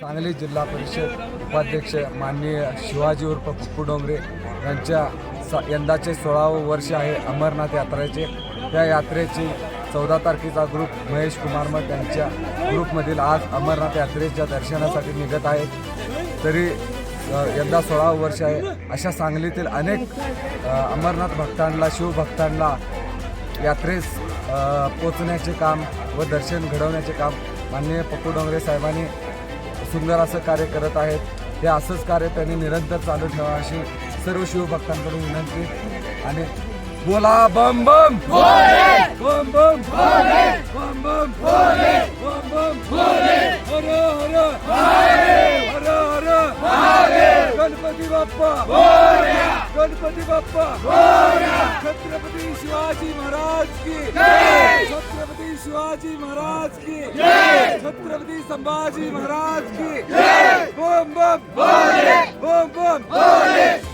सांगली जिल्हा परिषद उपाध्यक्ष माननीय शिवाजी उर्फ पप्पू डोंगरे यांच्या स यंदाचे सोळावं वर्ष आहे अमरनाथ यात्रेचे. त्या यात्रेची चौदा तारखेचा ग्रुप महेश कुमार मठ यांच्या ग्रुपमधील आज अमरनाथ यात्रेच्या दर्शनासाठी निघत आहेत तरी यंदा सोळावं वर्ष आहे. अशा सांगलीतील अनेक अमरनाथ भक्तांना शिवभक्तांना यात्रेस पोचण्याचे काम व दर्शन घडवण्याचे काम माननीय पप्पू डोंगरे साहेबांनी सुंदर असं कार्य करत आहेत. हे असंच कार्य त्यांनी निरंतर चालू ठेवा अशी सर्व शिवभक्तांकडून विनंती. आणि बोला बम बम! बम बम! बम बम! हर हर! हर हर! गणपती बाप्पा! गणपती बाप्पा! छत्रपती शिवाजी महाराज की! छत्रपती शिवाजी महाराज की! छत्रपती संभाजी महाराज की बम बम बम बम बम